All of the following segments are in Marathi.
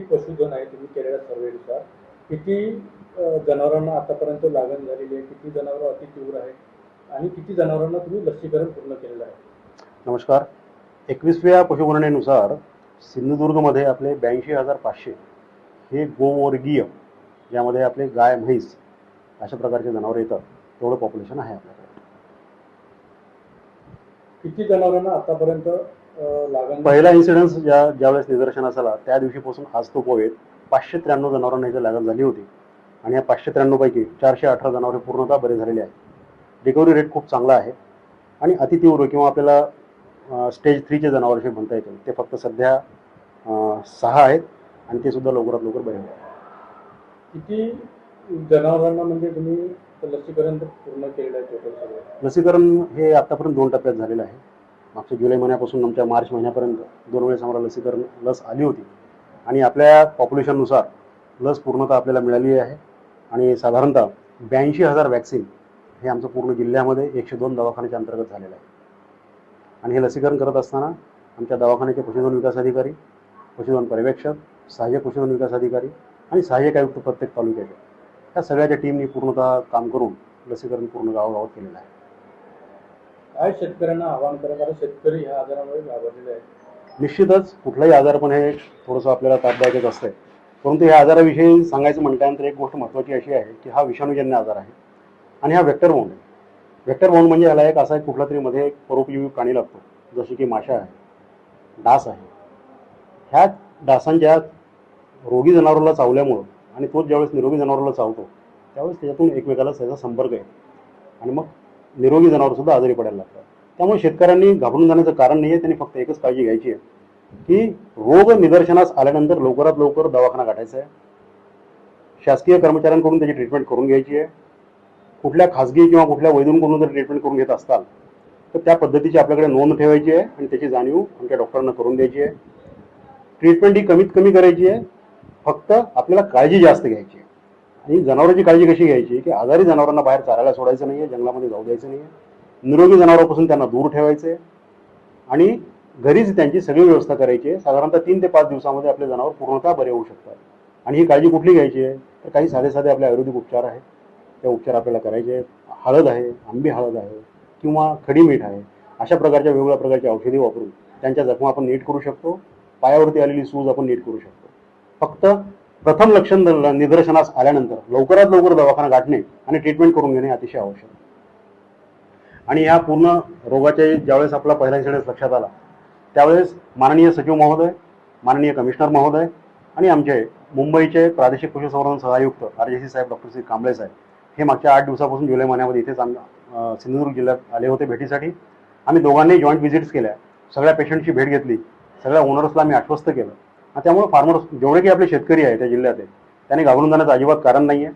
पशुधन आहे तुम्ही केलेल्या सर्वेनुसार? किती जनावरांना आतापर्यंत लागण झालेली आहे? किती जनावरं अति तीव्र आहेत आणि किती जनावरांना तुम्ही लसीकरण पूर्ण केलेलं आहे? नमस्कार. एकवीसव्या पशुगणनेनुसार सिंधुदुर्गमध्ये आपले ब्याऐंशी हजार पाचशे हे गोवर्गीय ज्यामध्ये आपले गाय म्हैस अशा प्रकारचे जनावर येतात. तेवढं पॉप्युलेशन आहे आपल्याकडे. किती जनावरांना आतापर्यंत पहिला इन्सिडन्स ज्या ज्यावेळेस निदर्शनास आला त्या दिवशीपासून आज तो पोवेत पाचशे त्र्याण्णव जनावरांना इथे लागण झाली होती. आणि या पाचशे त्र्याण्णवपैकी चारशे अठरा जनावरे पूर्णतः बरे झालेले आहेत. रिकव्हरी रेट खूप चांगला आहे. आणि अतितीव्र किंवा आपल्याला स्टेज थ्रीचे जनावर जे म्हणता येतील ते फक्त सध्या सहा आहेत आणि ते सुद्धा लवकरात लवकर बरे होतात किती जनावरांना म्हणजे तुम्ही लसीकरण पूर्ण केलेलं आहे लसीकरण हे आतापर्यंत दोन टप्प्यात झालेलं आहे. मागच्या जुलै महिन्यापासून आमच्या मार्च महिन्यापर्यंत दोन वेळेस आम्हाला लसीकरण लस आली होती. आणि आपल्या पॉप्युलेशननुसार लस पूर्णतः आपल्याला मिळाली आहे. आणि साधारणतः ब्याऐंशी हजार वॅक्सिन हे आमचं पूर्ण जिल्ह्यामध्ये एकशे दोन दवाखान्याच्या अंतर्गत झालेलं आहे. आणि हे लसीकरण करत असताना आमच्या दवाखान्याचे पशुधन विकास अधिकारी पशुधन पर्यवेक्षक सहाय्यक पशुधन विकास अधिकारी आणि सहाय्यक आयुक्त प्रत्येक तालुक्याचे. या सगळ्याच्या टीमनी पूर्णतः काम करून लसीकरण पूर्ण गावागावात केलेलं आहे. काय शेतकऱ्यांना आवाहन करत कारण शेतकरी ह्या आजारामुळे घाबरलेले आहेत निश्चितच कुठलाही आजारपण हे थोडंसं आपल्याला त्रासदायकच असतंय. परंतु या आजाराविषयी सांगायचं म्हटल्यानंतर एक गोष्ट महत्त्वाची अशी आहे की हा विषाणूजन्य आजार आहे आणि हा वेक्टर बाउंड आहे. वेक्टर बाउंड म्हणजे ह्याला एक असा एक कुठला तरी मध्ये एक परोपयोगी प्राणी लागतो जसे की माशा आहे डास आहे. ह्या डासांच्या रोगी जनावराला चावल्यामुळं आणि तोच ज्यावेळेस निरोगी जनावराला चावतो त्यावेळेस त्याच्यातून एकमेकाला त्याचा संपर्क आहे आणि मग निरोगी जनावर सुद्धा आजारी पडायला लागतात. त्यामुळे शेतकऱ्यांनी घाबरून जाण्याचं कारण नाही आहे त्यांनी फक्त एकच काळजी घ्यायची आहे की रोग निदर्शनास आल्यानंतर लवकरात लवकर दवाखाना गाठायचा आहे. शासकीय कर्मचाऱ्यांकडून त्याची ट्रीटमेंट करून घ्यायची आहे. कुठल्या खाजगी किंवा कुठल्या वैद्यांकडून जर ट्रीटमेंट करून घेत असताल तर त्या पद्धतीची आपल्याकडे नोंद ठेवायची आहे आणि त्याची जाणीव आमच्या डॉक्टरांना करून द्यायची आहे. ट्रीटमेंट ही कमीत कमी करायची आहे. फक्त आपल्याला काळजी जास्त घ्यायची आहे. आणि जनावरांची काळजी कशी घ्यायची? की आजारी जनावरांना बाहेर चारायला सोडायचं नाही आहे जंगलामध्ये जाऊ द्यायचं नाही आहे निरोगी जनावरांपासून त्यांना दूर ठेवायचं आहे आणि घरीच त्यांची सगळी व्यवस्था करायची आहे. साधारणतः तीन ते पाच दिवसामध्ये आपले जनावर पूर्णतः बरे होऊ शकतात. आणि ही काळजी कुठली घ्यायची आहे? तर काही साधे साधे आपले आयुर्वेदिक उपचार आहेत. ते उपचार आपल्याला करायचे आहेत. हळद आहे आंबी हळद आहे किंवा खडी मीठ आहे. अशा प्रकारच्या वेगवेगळ्या प्रकारची औषधी वापरून त्यांच्या जखमा आपण नीट करू शकतो. पायावरती आलेली सूज आपण नीट करू शकतो. फक्त प्रथम लक्षण निदर्शनास आल्यानंतर लवकरात लवकर दवाखाना गाठणे आणि ट्रीटमेंट करून घेणे अतिशय आवश्यक. आणि या पूर्ण रोगाच्या ज्यावेळेस आपला पहिला इन्सिडेंट लक्षात आला त्यावेळेस माननीय सचिव महोदय माननीय कमिशनर महोदय आणि आमचे मुंबईचे प्रादेशिक पशुसंवर्धन सहायुक्त आर जे सी साहेब डॉक्टर श्री कांबळे साहेब हे मागच्या आठ दिवसापासून जुलै महिन्यामध्ये इथेच आम सिंधुदुर्ग जिल्ह्यात आले होते भेटीसाठी. आम्ही दोघांनी जॉईंट व्हिजिट्स केल्या. सगळ्या पेशंटची भेट घेतली. सगळ्या ओनर्सला आम्ही आश्वस्त केलं. त्यामुळे फार्मर्स जेवढे काही आपले शेतकरी आहे त्या जिल्ह्यात त्याने घाबरून जाण्याचं अजिबात कारण नाही आहे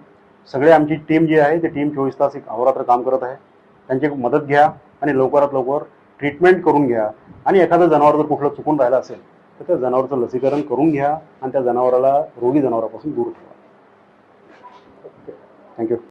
सगळे आमची टीम जी आहे ती टीम चोवीस तास एक अहोरात्र काम करत आहे. त्यांची मदत घ्या आणि लवकरात लवकर ट्रीटमेंट करून घ्या. आणि एखादं जनावर जर कुठलं चुकून राहिलं असेल तर त्या जनावरचं लसीकरण करून घ्या आणि त्या जनावराला रोगी जनावरापासून दूर ठेवा. थँक्यू